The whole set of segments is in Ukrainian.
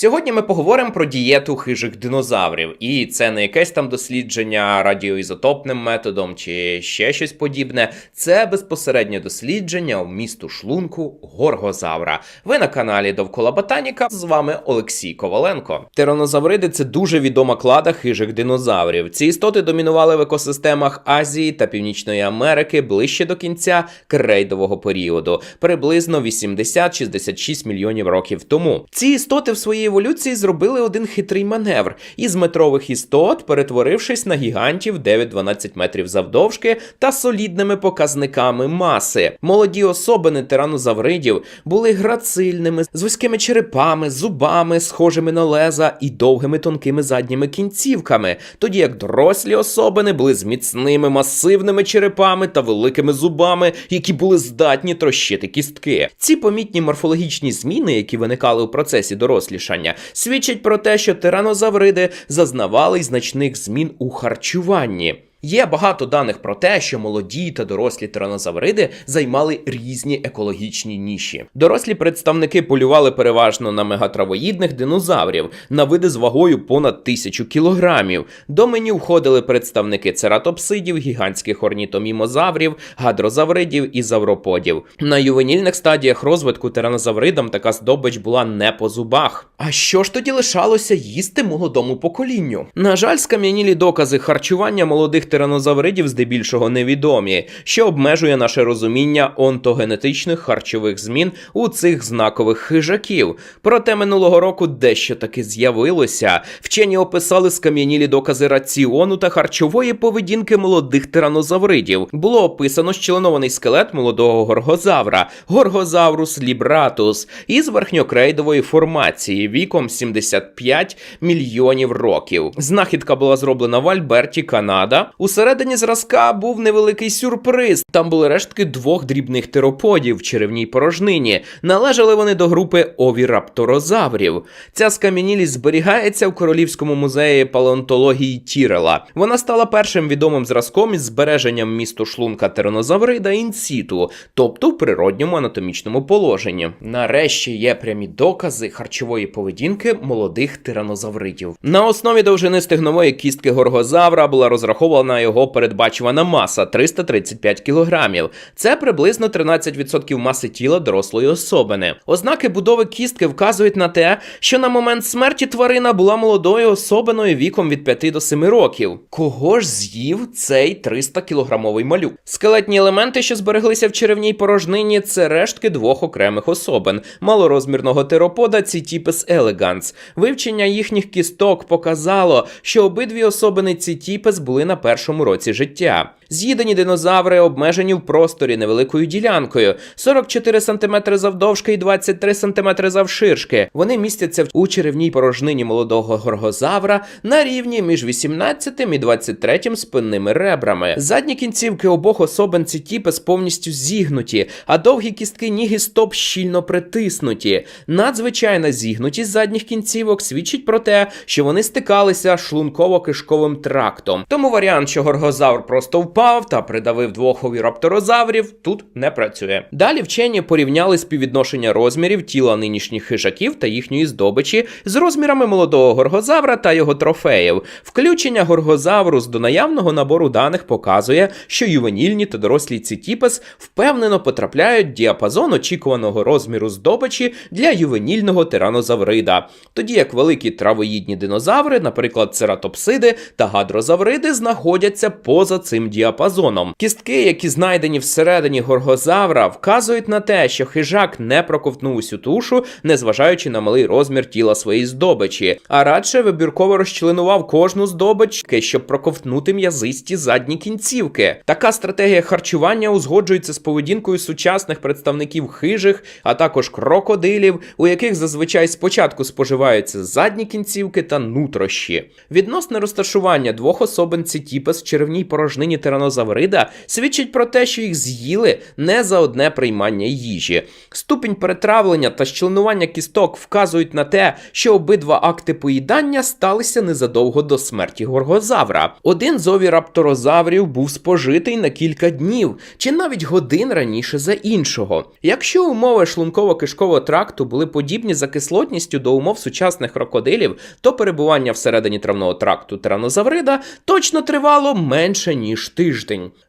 Сьогодні ми поговоримо про дієту хижих динозаврів, і це не якесь там дослідження радіоізотопним методом чи ще щось подібне. Це безпосереднє дослідження вмісту шлунку горгозавра. Ви на каналі Довкола Ботаніка. З вами Олексій Коваленко. Тиранозавриди це дуже відома клада хижих динозаврів. Ці істоти домінували в екосистемах Азії та Північної Америки ближче до кінця крейдового періоду, приблизно 80-66 мільйонів років тому. Ці істоти в своїй еволюції зробили один хитрий маневр із метрових істот, перетворившись на гігантів 9-12 метрів завдовжки та солідними показниками маси. Молоді особини тиранозавридів були грацильними, з вузькими черепами, зубами, схожими на леза і довгими тонкими задніми кінцівками, тоді як дорослі особини були з міцними масивними черепами та великими зубами, які були здатні трощити кістки. Ці помітні морфологічні зміни, які виникали у процесі дорослішання, свідчать про те, що тиранозавриди зазнавали значних змін у харчуванні. Є багато даних про те, що молоді та дорослі тиранозавриди займали різні екологічні ніші. Дорослі представники полювали переважно на мегатравоїдних динозаврів, на види з вагою понад тисячу кілограмів. До меню входили представники цератопсидів, гігантських орнітомімозаврів, гадрозавридів і завроподів. На ювенільних стадіях розвитку тиранозавридам така здобич була не по зубах. А що ж тоді лишалося їсти молодому поколінню? На жаль, скам'янілі докази харчування молодих тиранозавридів здебільшого невідомі, що обмежує наше розуміння онтогенетичних харчових змін у цих знакових хижаків. Проте минулого року дещо таки з'явилося. Вчені описали скам'янілі докази раціону та харчової поведінки молодих тиранозавридів. Було описано щеленований скелет молодого горгозавра, горгозаврус лібратус, із верхньокрейдової формації віком 75 мільйонів років. Знахідка була зроблена в Альберті, Канада. Усередині зразка був невеликий сюрприз. Там були рештки двох дрібних тероподів в черевній порожнині. Належали вони до групи овірапторозаврів. Ця скам'янілість зберігається в Королівському музеї палеонтології Тірела. Вона стала першим відомим зразком із збереженням місту шлунка тиранозаврида інсіту, тобто в природньому анатомічному положенні. Нарешті є прямі докази харчової поведінки молодих тиранозавридів. На основі довжини стегнової кістки горгозавра була розрахована його передбачувана маса 335 кілограмів. Це приблизно 13% маси тіла дорослої особини. Ознаки будови кістки вказують на те, що на момент смерті тварина була молодою особиною віком від 5 до 7 років. Кого ж з'їв цей 300 кілограмовий малюк? Скелетні елементи, що збереглися в черевній порожнині, це рештки двох окремих особин малорозмірного теропода Цітіпес елеганс. Вивчення їхніх кісток показало, що обидві особини Цітіпес були на першому році життя. З'їдені динозаври обмежені в просторі невеликою ділянкою 44 см завдовжки і 23 см завширшки. Вони містяться у черевній порожнині молодого горгозавра на рівні між 18 і 23 спинними ребрами. Задні кінцівки обох особин цитіпес повністю зігнуті, а довгі кістки ніг і стоп щільно притиснуті. Надзвичайна зігнутість задніх кінцівок свідчить про те, що вони стикалися шлунково-кишковим трактом. Тому варіант, що горгозавр просто впав та придавив двох овірапторозаврів, тут не працює. Далі вчені порівняли співвідношення розмірів тіла нинішніх хижаків та їхньої здобичі з розмірами молодого горгозавра та його трофеїв. Включення горгозаврус до наявного набору даних показує, що ювенільні та дорослі цитіпес впевнено потрапляють в діапазон очікуваного розміру здобичі для ювенільного тиранозаврида, тоді як великі травоїдні динозаври, наприклад, цератопсиди та гадрозавриди, знаходяться поза цим діапазоном. Кістки, які знайдені всередині горгозавра, вказують на те, що хижак не проковтнув усю тушу, незважаючи на малий розмір тіла своєї здобичі, а радше вибірково розчленував кожну здобич, щоб проковтнути м'язисті задні кінцівки. Така стратегія харчування узгоджується з поведінкою сучасних представників хижих, а також крокодилів, у яких зазвичай спочатку споживаються задні кінцівки та нутрощі. Відносне розташування двох особин цитіпес в черевній порожнині тиранозавра тиранозаврида свідчить про те, що їх з'їли не за одне приймання їжі. Ступінь перетравлення та щеленування кісток вказують на те, що обидва акти поїдання сталися незадовго до смерті горгозавра. Один з овірапторозаврів був спожитий на кілька днів чи навіть годин раніше за іншого. Якщо умови шлунково-кишкового тракту були подібні за кислотністю до умов сучасних крокодилів, то перебування всередині травного тракту тиранозаврида точно тривало менше ніж тиждень.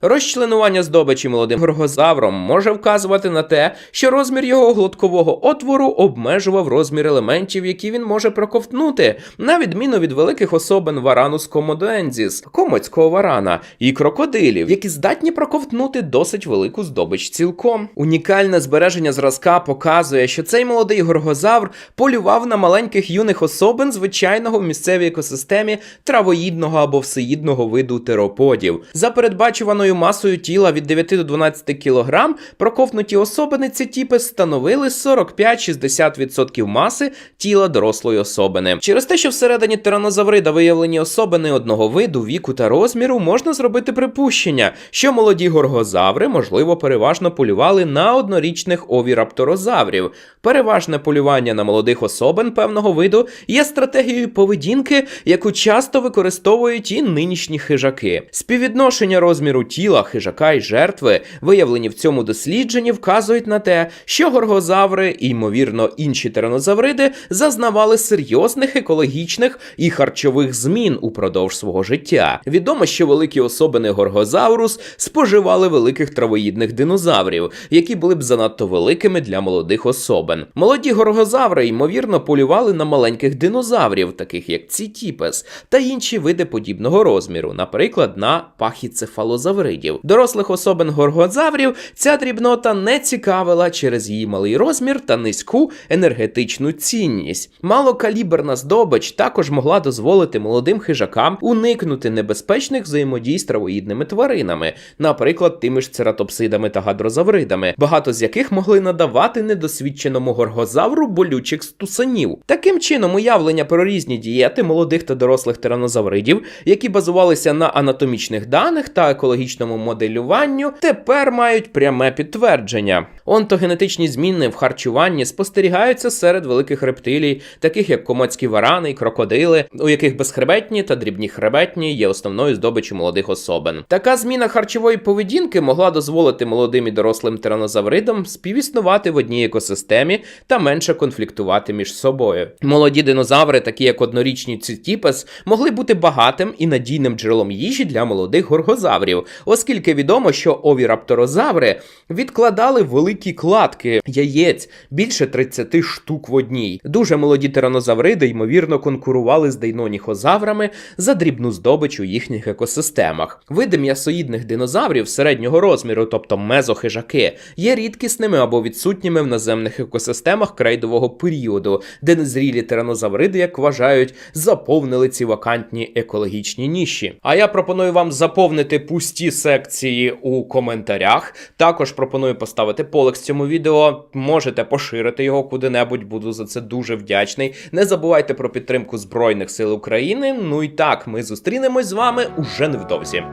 Розчленування здобичі молодим горгозавром може вказувати на те, що розмір його глоткового отвору обмежував розмір елементів, які він може проковтнути, на відміну від великих особин варанус комодуензіс, комоцького варана, і крокодилів, які здатні проковтнути досить велику здобич цілком. Унікальне збереження зразка показує, що цей молодий горгозавр полював на маленьких юних особин звичайного в місцевій екосистемі травоїдного або всеїдного виду тероподів. За передбачуваною масою тіла від 9 до 12 кг проковтнуті особини ці типи становили 45-60% маси тіла дорослої особини. Через те, що всередині тиранозаврида виявлені особини одного виду, віку та розміру, можна зробити припущення, що молоді горгозаври, можливо, переважно полювали на однорічних овірапторозаврів. Переважне полювання на молодих особин певного виду є стратегією поведінки, яку часто використовують і нинішні хижаки. Співвідношення розміру тіла хижака і жертви, виявлені в цьому дослідженні, вказують на те, що горгозаври і, ймовірно, інші тиранозавриди зазнавали серйозних екологічних і харчових змін упродовж свого життя. Відомо, що великі особини горгозаврус споживали великих травоїдних динозаврів, які були б занадто великими для молодих особин. Молоді горгозаври, ймовірно, полювали на маленьких динозаврів, таких як цітіпес, та інші види подібного розміру, наприклад, на пахіцефалозавридів. Дорослих особин горгозаврів ця дрібнота не цікавила через її малий розмір та низьку енергетичну цінність. Малокаліберна здобич також могла дозволити молодим хижакам уникнути небезпечних взаємодій з травоїдними тваринами, наприклад, тими ж цератопсидами та гадрозавридами, багато з яких могли надавати недосвідченому горгозавру болючих стусанів. Таким чином, уявлення про різні дієти молодих та дорослих тиранозавридів, які базувалися на анатомічних даних та екологічному моделюванню, тепер мають пряме підтвердження. Онтогенетичні зміни в харчуванні спостерігаються серед великих рептилій, таких як комоцькі варани і крокодили, у яких безхребетні та дрібні хребетні є основною здобиччю молодих особин. Така зміна харчової поведінки могла дозволити молодим і дорослим тиранозавридам співіснувати в одній екосистемі та менше конфліктувати між собою. Молоді динозаври, такі як однорічні цитіпес, могли бути багатим і надійним джерелом їжі для молодих горгозаврів, оскільки відомо, що овірапторозаври відкладали великі кладки яєць більше 30 штук в одній. Дуже молоді тиранозавриди, ймовірно, конкурували з дейноніхозаврами за дрібну здобич у їхніх екосистемах. Види м'ясоїдних динозаврів середнього розміру, тобто мезохижаки, є рідкісними або відсутніми в наземних екосистемах крейдового періоду, де незрілі тиранозавриди, як вважають, заповнили ці вакантні екологічні ніші. А я пропоную вам заповнити пусті секції у коментарях. Також пропоную поставити полекс цьому відео. Можете поширити його куди-небудь, буду за це дуже вдячний. Не забувайте про підтримку Збройних сил України. Ну і так, ми зустрінемось з вами уже невдовзі.